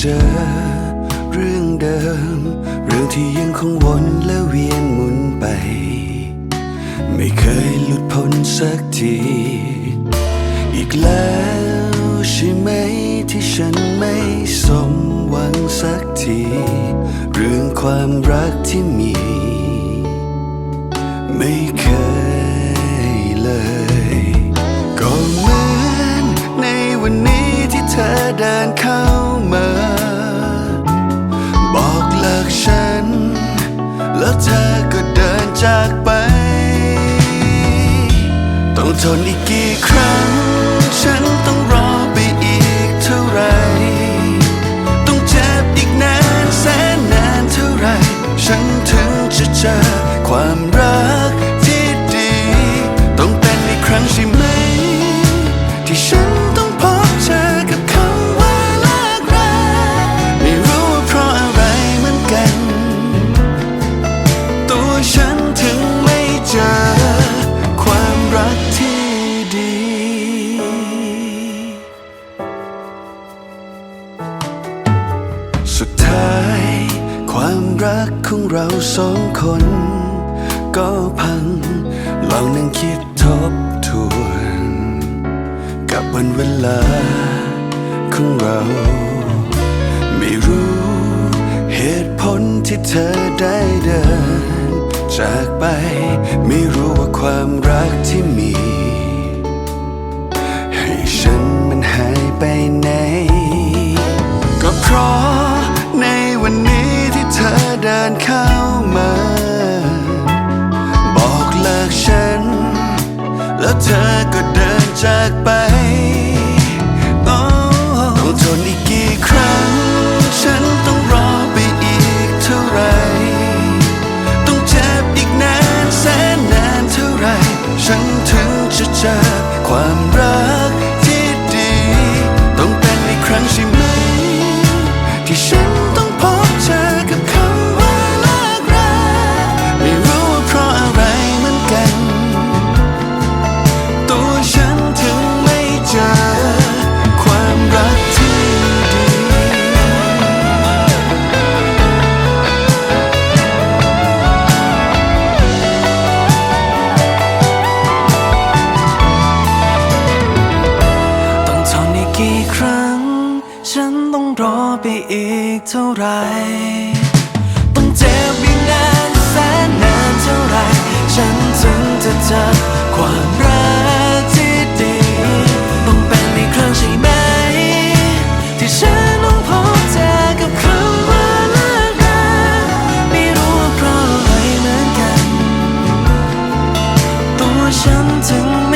เจอ เรื่องเดิม เรื่องที่ยังคงวนและเวียนหมุนไป ไม่เคยหลุดพ้นสักที อีกแล้วใช่ไหมที่ฉันไม่สมหวังสักที เรื่องความรักที่มี ไม่เคย แล้วเธอก็เดินจากไป ต้องทนอีกกี่ครั้ง ฉันต้องรอไปอีกเท่าไร ต้องเจ็บอีกนานแสนนานเท่าไร ฉันถึงจะเจอความ ความรักของเราสองคน ก็พังลองนั่งคิดทบทวน กับวันเวลาของเรา ไม่รู้เหตุผลที่เธอได้เดิน จากไปไม่รู้ว่าความรักที่มีานเข้ามา บอกเลิกฉัน แล้วเธอก็เดินจากไป ฉันถึงไม่เจอความรักที่ดีต้องทนอีกกี่ครั้ง ฉันต้องรอไปอีกเท่าไหรต้องเจ็บอีกนานแสนนานเท่าไหรฉันถึงจะเจอ ว่าฉันถึงไม่